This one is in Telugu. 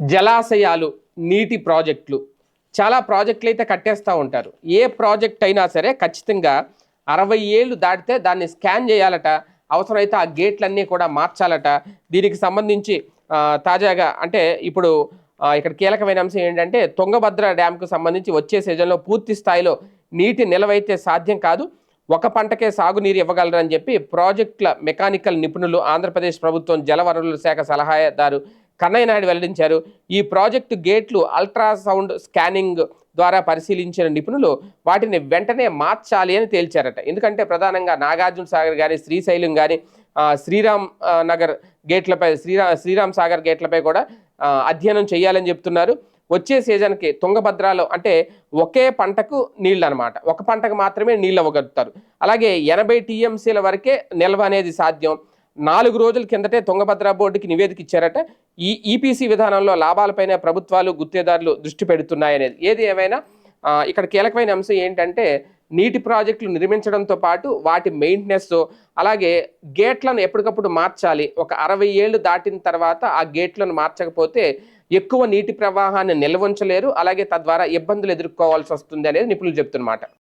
జలాశయాలు నీటి ప్రాజెక్టులు. చాలా ప్రాజెక్టులు అయితే కట్టేస్తూ ఉంటారు. ఏ ప్రాజెక్ట్ అయినా సరే ఖచ్చితంగా అరవై ఏళ్ళు దాటితే దాన్ని స్కాన్ చేయాలట. అవసరమైతే ఆ గేట్లన్నీ కూడా మార్చాలట. దీనికి సంబంధించి తాజాగా అంటే ఇప్పుడు ఇక్కడ కీలకమైన అంశం ఏంటంటే తుంగభద్ర డ్యాంకు సంబంధించి వచ్చే సీజన్లో పూర్తి స్థాయిలో నీటి నిలవైతే సాధ్యం కాదు. ఒక పంటకే సాగునీరు ఇవ్వగలరని చెప్పి ప్రాజెక్టుల మెకానికల్ నిపుణులు ఆంధ్రప్రదేశ్ ప్రభుత్వం జలవనరుల శాఖ సలహాదారు కన్నయ్య నాయుడు వెల్లడించారు. ఈ ప్రాజెక్టు గేట్లు అల్ట్రాసౌండ్ స్కానింగ్ ద్వారా పరిశీలించిన నిపుణులు వాటిని వెంటనే మార్చాలి అని తేల్చారట. ఎందుకంటే ప్రధానంగా నాగార్జున సాగర్ కానీ శ్రీశైలం కానీ శ్రీరామ్ నగర్ గేట్లపై శ్రీరా శ్రీరామ్ సాగర్ గేట్లపై కూడా అధ్యయనం చేయాలని చెప్తున్నారు. వచ్చే సీజన్కి తుంగభద్రలో అంటే ఒకే పంటకు నీళ్ళు అనమాట ఒక పంటకు మాత్రమే నీళ్ళు అవ్వగలుగుతారు అలాగే ఎనభై టీఎంసీల వరకే నిల్వ అనేది సాధ్యం. నాలుగు రోజుల కిందటే తుంగభద్ర బోర్డుకి నివేదిక ఇచ్చారట. ఈ ఈపీసీ విధానంలో లాభాలపైన ప్రభుత్వాలు గుత్తేదారులు దృష్టి పెడుతున్నాయనేది. ఏది ఏమైనా ఇక్కడ కీలకమైన అంశం ఏంటంటే నీటి ప్రాజెక్టులు నిర్మించడంతో పాటు వాటి మెయింటెనెన్స్ అలాగే గేట్లను ఎప్పటికప్పుడు మార్చాలి. ఒక అరవై ఏళ్ళు దాటిన తర్వాత ఆ గేట్లను మార్చకపోతే ఎక్కువ నీటి ప్రవాహాన్ని నిల్వ ఉంచలేరు. అలాగే తద్వారా ఇబ్బందులు ఎదుర్కోవాల్సి వస్తుంది అనేది నిపుణులు చెప్తున్నమాట.